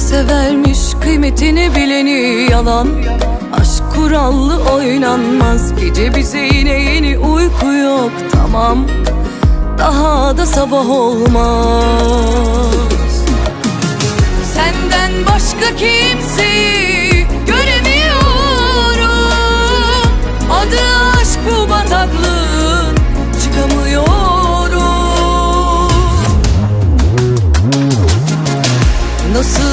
severmiş kıymetini bileni yalan. Aşk kurallı oynanmaz Gece bize yine yeni uyku yok tamam. Daha da sabah olmaz. Senden başka kimseyi göremiyorum. Adı aşk bu bataklığın çıkamıyorum. Nasıl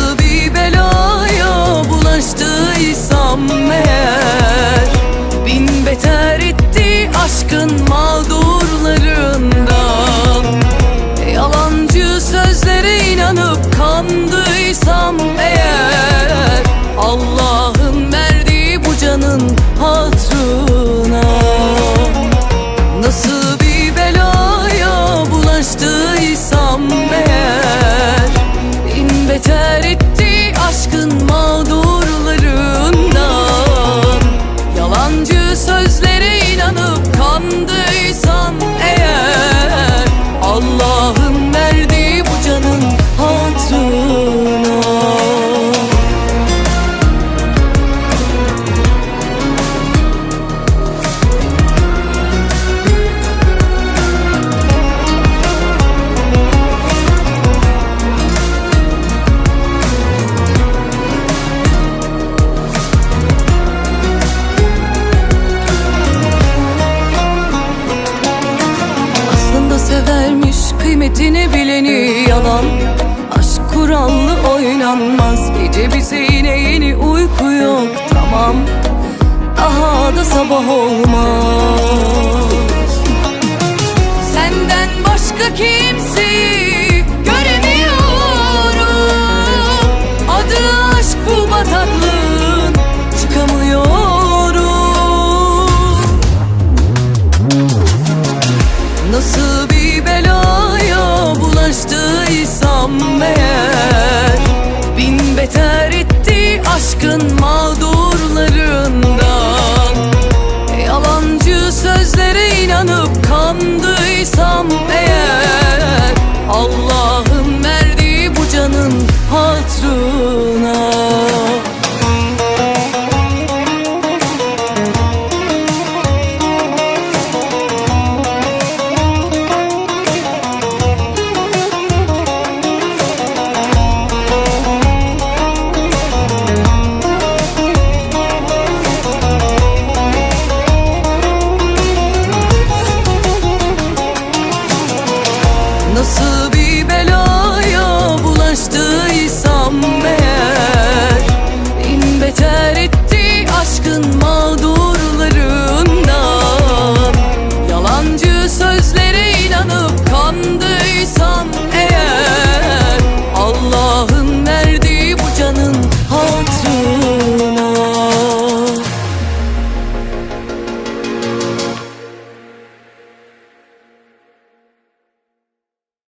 kıymetini bileni yalan. Aşk kurallı oynanmaz. Gece bize yine yeni uyku yok. Tamam. Daha da sabah olmaz. Senden başka kim